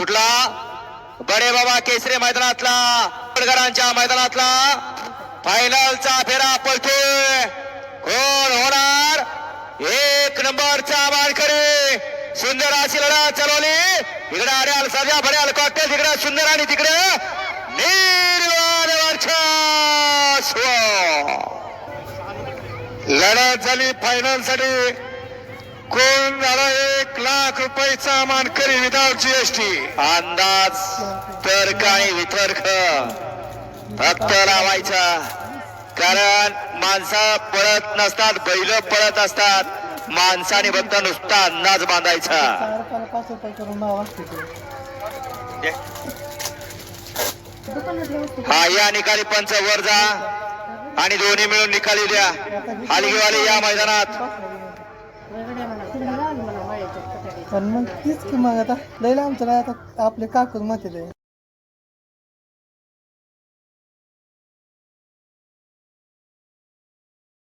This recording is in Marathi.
कुठला बडे बाबा केसरे मैदानातला पडगरांच्या मैदानातला. फायनलचा फेरा पळतोय कोण होणार. एक नंबरचा मानकरी. सुंदर अशी लढा चलवली. इकडे अड्याल सध्या भड्याल कॉकटेल तिकडे सुंदर आणि तिकडे. निर्वाण वर्चस्व लढत झाली फायनलसाठी. कोण झाला एक लाख रुपयाचा मानकरी विदाउट जीएसटी अंदाज तर काही वितर्क फक्त लावायचा. कारण माणसं पळत नसतात बैल पळत असतात. माणसाने फक्त नुसता अंदाज बांधायचा. हा या निकाली पंच वर जा. आणि दोन्ही मिळून निकाली द्या. हलगीवाले या मैदानात. पण मग तीच की मग आता लय आमचं आता आपले काकूच माहिती